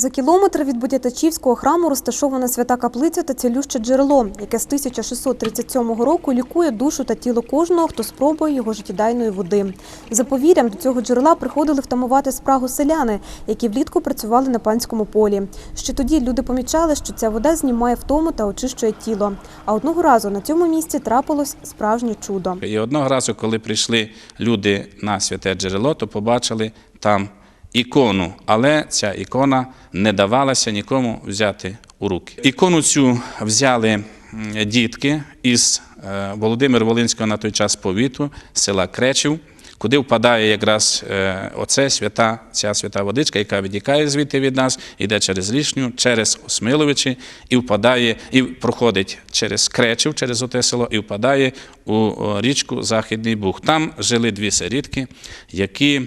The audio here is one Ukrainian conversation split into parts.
За кілометр від Будятачівського храму розташована свята каплиця та цілюще джерело, яке з 1637 року лікує душу та тіло кожного, хто спробує його життєдайної води. За повір'ям, до цього джерела приходили втамувати спрагу селяни, які влітку працювали на панському полі. Ще тоді люди помічали, що ця вода знімає втому та очищує тіло. А одного разу на цьому місці трапилось справжнє чудо. І одного разу, коли прийшли люди на святе джерело, то побачили там ікону, але ця ікона не давалася нікому взяти у руки. Ікону цю взяли дітки із е, Володимир Волинського на той час повіту, села Кречів. Куди впадає якраз е, оце свята, ця свята водичка, яка відтікає звідти від нас, йде через Лішню, через Осмиловичі і впадає, і проходить через Кречів, через оте село, і впадає у річку Західний Буг. Там жили дві сирітки, які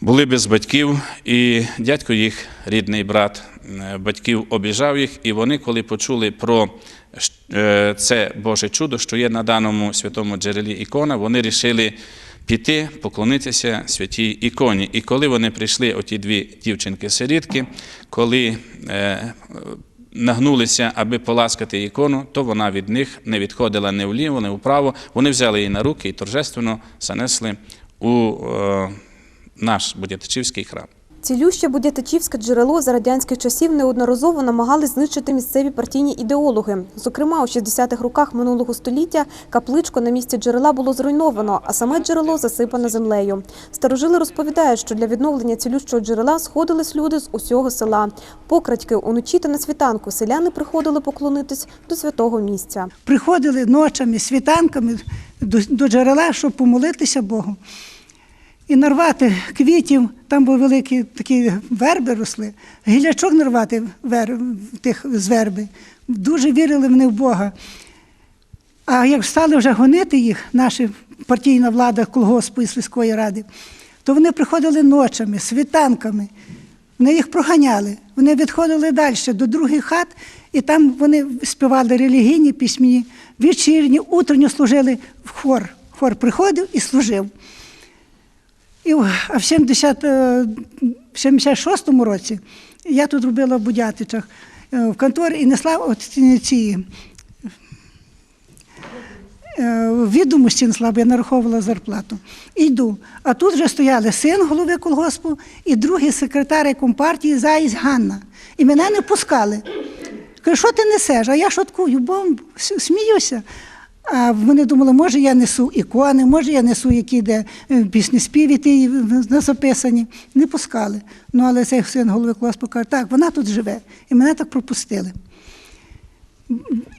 були без батьків, і дядько їх, рідний брат е, батьків, обіжав їх, і вони, коли почули про е, це Боже чудо, що є на даному святому джерелі ікона, вони рішили піти, поклонитися святій іконі. І коли вони прийшли, оті дві дівчинки-сирітки, коли е, нагнулися, аби поласкати ікону, то вона від них не відходила ні вліво, ні вправо. Вони взяли її на руки і торжественно занесли у наш Будятичівський храм. Цілюще Будятичівське джерело за радянських часів неодноразово намагались знищити місцеві партійні ідеологи. Зокрема, у 60-х роках минулого століття капличку на місці джерела було зруйновано, а саме джерело засипане землею. Старожили розповідають, що для відновлення цілющого джерела сходились люди з усього села. Покрадьки уночі та на світанку селяни приходили поклонитись до святого місця. приходили ночами, світанками до, до джерела, щоб помолитися Богу. І нарвати квітів, там були великі такі верби росли, гілячок нарвати вер, тих з верби. Дуже вірили вони в Бога. А як стали вже гонити їх, наша партійна влада колгоспу і сільської ради, то вони приходили ночами, світанками. Вони їх проганяли. Вони відходили далі до других хат, і там вони співали релігійні пісні, вечірні, утренньо служили в хор. Хор приходив і служив. І, в- а в 70, е, в 76-му році я тут робила в Будятичах е, в конторі і несла ці- е, відомості несла, бо я нараховувала зарплату. Йду. А тут вже стояли син голови колгоспу і другий секретар компартії Заїсь Ганна. І мене не пускали. Кажу, що ти несеш? А я шуткую, бомб, сміюся. А вони думали, може я несу ікони, може я несу які де е, пісні співі ті не записані. Не пускали. Ну, але цей син голови колгоспу каже, так, вона тут живе. І мене так пропустили.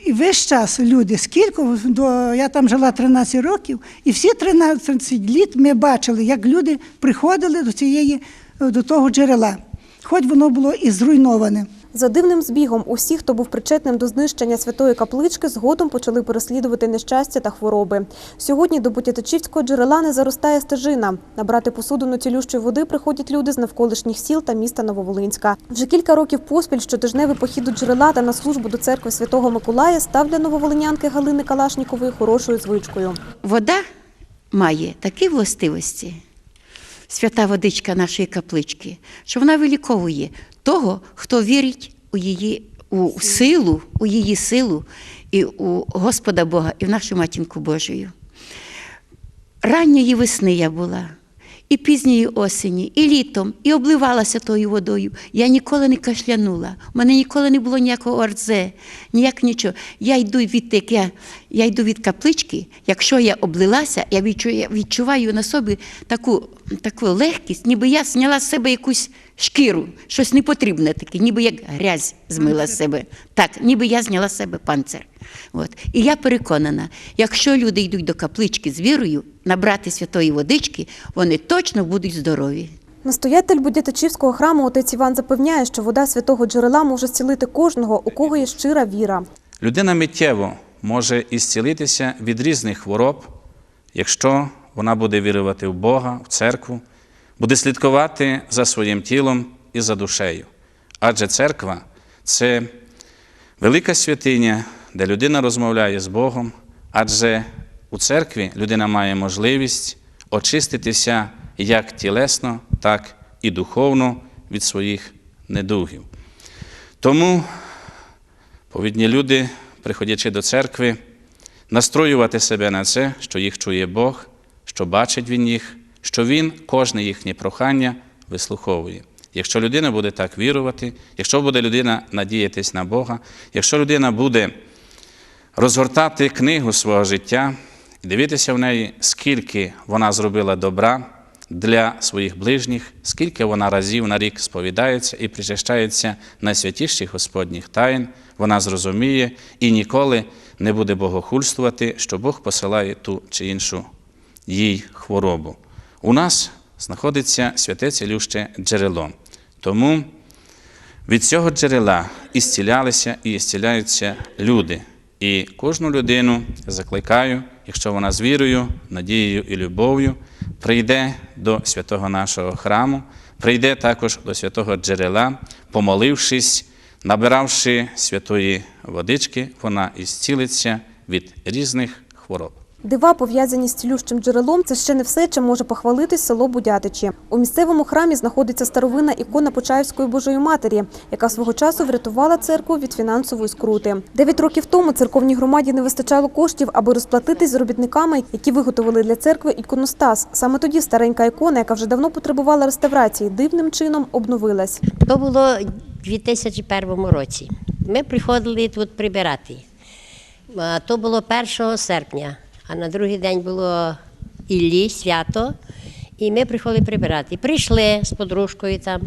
І весь час люди, скільки до я там жила 13 років, і всі 13 літ ми бачили, як люди приходили до цієї до того джерела, хоч воно було і зруйноване. За дивним збігом усі, хто був причетним до знищення святої каплички, згодом почали переслідувати нещастя та хвороби. Сьогодні до Бутятичівського джерела не заростає стежина. Набрати посудину цілющої води приходять люди з навколишніх сіл та міста Нововолинська. Вже кілька років поспіль щотижневий похід до джерела та на службу до церкви святого Миколая став для нововолинянки Галини Калашнікової хорошою звичкою. Вода має такі властивості, свята водичка нашої каплички, що вона виліковує того, хто вірить у її у силу, у її силу і у Господа Бога, і в нашу матінку Божою. Ранньої весни я була, і пізньої осені, і літом, і обливалася тою водою. Я ніколи не кашлянула. У мене ніколи не було ніякого орзе, ніяк нічого. Я йду від як я, я йду від каплички. Якщо я облилася, я відчуваю, відчуваю на собі таку, таку легкість, ніби я зняла з себе якусь шкіру, щось непотрібне таке, ніби як грязь змила з себе. Так, ніби я зняла з себе панцир. От. І я переконана, якщо люди йдуть до каплички з вірою, набрати святої водички, вони точно будуть здорові. Настоятель Будятичівського храму отець Іван запевняє, що вода святого джерела може зцілити кожного, у кого є щира віра. Людина миттєво може ісцілитися від різних хвороб, якщо вона буде вірувати в Бога, в церкву, буде слідкувати за своїм тілом і за душею. Адже церква це велика святиня, де людина розмовляє з Богом, адже у церкві людина має можливість очиститися як тілесно, так і духовно від своїх недугів. Тому повідні люди, приходячи до церкви, настроювати себе на це, що їх чує Бог, що бачить Він їх, що Він кожне їхнє прохання вислуховує. Якщо людина буде так вірувати, якщо буде людина надіятись на Бога, якщо людина буде розгортати книгу свого життя і дивитися в неї, скільки вона зробила добра для своїх ближніх, скільки вона разів на рік сповідається і причащається найсвятіших Господніх тайн, вона зрозуміє і ніколи не буде богохульствувати, що Бог посилає ту чи іншу їй хворобу. У нас знаходиться святе цілюще джерело. Тому від цього джерела ісцілялися і ісціляються люди. І кожну людину закликаю, якщо вона з вірою, надією і любов'ю прийде до святого нашого храму, прийде також до святого джерела, помолившись, набиравши святої водички, вона ісцілиться від різних хвороб. Дива, пов'язані з цілющим джерелом, це ще не все, чим може похвалитись село Будятичі. У місцевому храмі знаходиться старовинна ікона Почаївської Божої Матері, яка свого часу врятувала церкву від фінансової скрути. Дев'ять років тому церковній громаді не вистачало коштів, аби розплатитись з робітниками, які виготовили для церкви іконостас. Саме тоді старенька ікона, яка вже давно потребувала реставрації, дивним чином обновилась. То було у 2001 році. Ми приходили тут прибирати. То було 1 серпня, а на другий день було Іллі, свято, і ми приходили прибирати. Прийшли з подружкою там.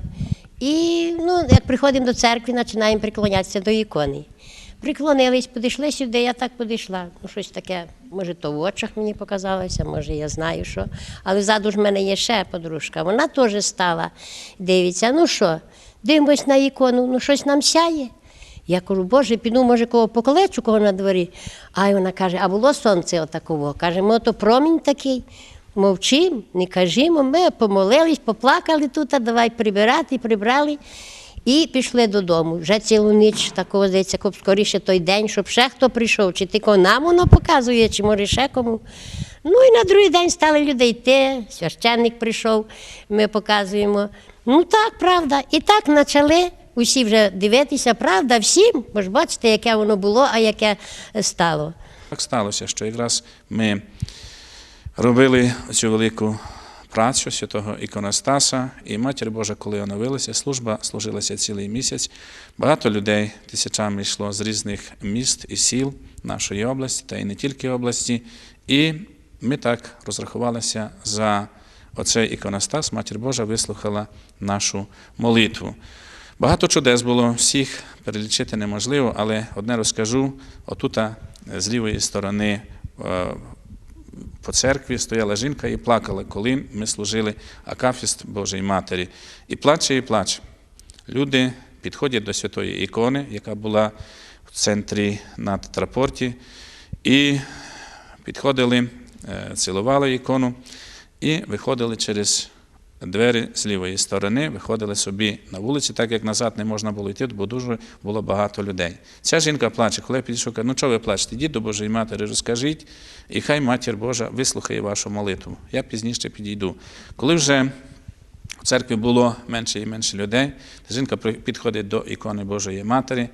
І ну, як приходимо до церкви, починаємо приклонятися до ікони. Приклонились, підійшли сюди, я так підійшла. Ну, щось таке, може, то в очах мені показалося, може, я знаю що. Але ззаду ж в мене є ще подружка. Вона теж стала, дивиться, ну що, дивимось на ікону, ну щось нам сяє. Я кажу, Боже, піду, може, кого покличу, кого на дворі. А вона каже, а було сонце отаково. Каже, ми то промінь такий. Мовчим, не кажімо. Ми помолились, поплакали тут, а давай прибирати, прибрали. І пішли додому. Вже цілу ніч такого здається, коп скоріше той день, щоб ще хто прийшов, чи тільки нам воно показує, чи може ще кому. Ну і на другий день стали люди йти, священник прийшов, ми показуємо. Ну так, правда. І так почали усі вже дивитися, правда, всім, бо ж бачите, яке воно було, а яке стало. Так сталося, що якраз ми робили цю велику працю святого іконостаса, і Матір Божа, коли оновилася, служба служилася цілий місяць. Багато людей тисячами йшло з різних міст і сіл нашої області, та й не тільки області. І ми так розрахувалися за оцей іконостас. Матір Божа вислухала нашу молитву. Багато чудес було, всіх перелічити неможливо, але одне розкажу: отута з лівої сторони е, по церкві стояла жінка і плакала, коли ми служили Акафіст Божої Матері. І плаче, і плаче. Люди підходять до святої ікони, яка була в центрі на тетрапорті, і підходили, е, цілували ікону і виходили через двері з лівої сторони, виходили собі на вулиці, так як назад не можна було йти, бо дуже було багато людей. Ця жінка плаче, коли підійшов, каже, ну чого ви плачете? Йдіть до Божої Матері, розкажіть, і хай Матір Божа вислухає вашу молитву. Я пізніше підійду. Коли вже в церкві було менше і менше людей, жінка підходить до ікони Божої Матері,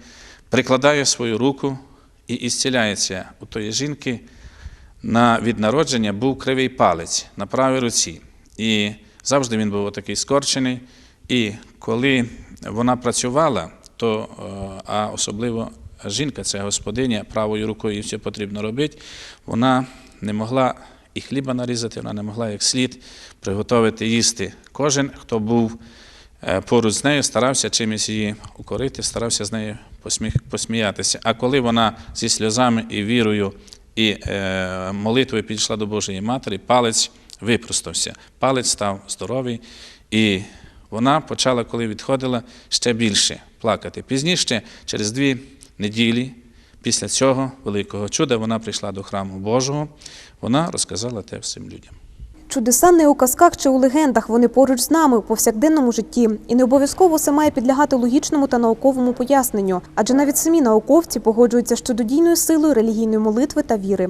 прикладає свою руку і ісціляється у тої жінки. На від народження був кривий палець на правій руці. І завжди він був такий скорчений. І коли вона працювала, то, е, а особливо жінка, це господиня, правою рукою все потрібно робити, вона не могла і хліба нарізати, вона не могла як слід приготувати їсти. Кожен, хто був е, поруч з нею, старався чимось її укорити, старався з нею посміятися. А коли вона зі сльозами і вірою і е, молитвою підійшла до Божої Матері, палець випростався. Палець став здоровий, і вона почала, коли відходила, ще більше плакати. Пізніше, через дві неділі, після цього великого чуда, вона прийшла до храму Божого, вона розказала те всім людям. Чудеса не у казках чи у легендах, вони поруч з нами у повсякденному житті. І не обов'язково все має підлягати логічному та науковому поясненню. Адже навіть самі науковці погоджуються з чудодійною силою релігійної молитви та віри.